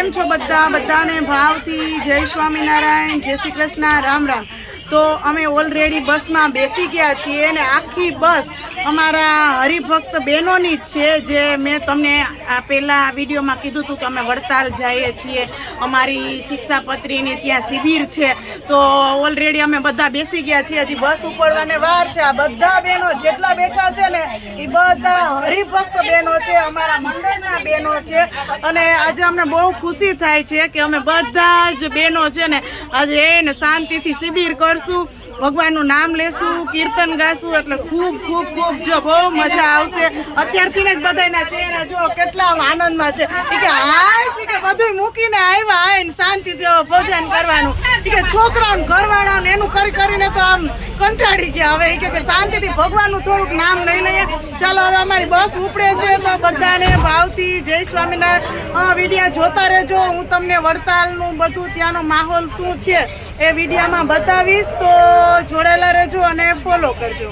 કેમ છો બધા? બધાને ભાવથી જય સ્વામિનારાયણ, જય શ્રી કૃષ્ણ, રામ રામ. તો અમે ઓલરેડી બસમાં બેસી ગયા છીએ અને આખી બસ અમારા હરિભક્ત બહેનોની જ છે જે મેં તમને આ પહેલાં વિડીયોમાં કીધું હતું કે અમે વડતાલ જઈએ છીએ. અમારી શિક્ષાપત્રીની ત્યાં શિબિર છે. તો ઓલરેડી અમે બધા બેસી ગયા છીએ. હજી બસ ઉપડવાને વાર છે. આ બધા બહેનો જેટલા બેઠા છે ને એ બધા હરિભક્ત બહેનો છે. અમારા મંડળના બહેનો છે. અને આજે અમને બહુ ખુશી થાય છે કે અમે બધા જ બહેનો છે ને, આજે એને શાંતિથી શિબિર કરશું. ભગવાનનું નામ લેશું, કીર્તન ગાશું, એટલે ખૂબ ખૂબ ખૂબ જો બહુ મજા આવશે. અત્યારથી જ બધાના ચહેરા જો કેટલા આનંદમાં છે. કે હાય કે બધું મૂકીને આવ્યા આવીને હવે ભોજન કરવાનું. કે છોકરાઓને ઘરવાળાને એનું કરી કરીને તો આમ કંટાળી ગયા. હવે કે શાંતિથી ભગવાનનું થોડુંક નામ લઈ લઈએ. ચાલો, હવે અમારી બસ ઉપડે છે, તો બધાને ભાવથી જય સ્વામિનારાયણ. વિડીયા જોતા રહેજો. હું તમને વડતાલનું બધું ત્યાંનો માહોલ શું છે એ વિડીયામાં બતાવીશ. તો જોડાયેલા રહેજો અને ફોલો કરજો.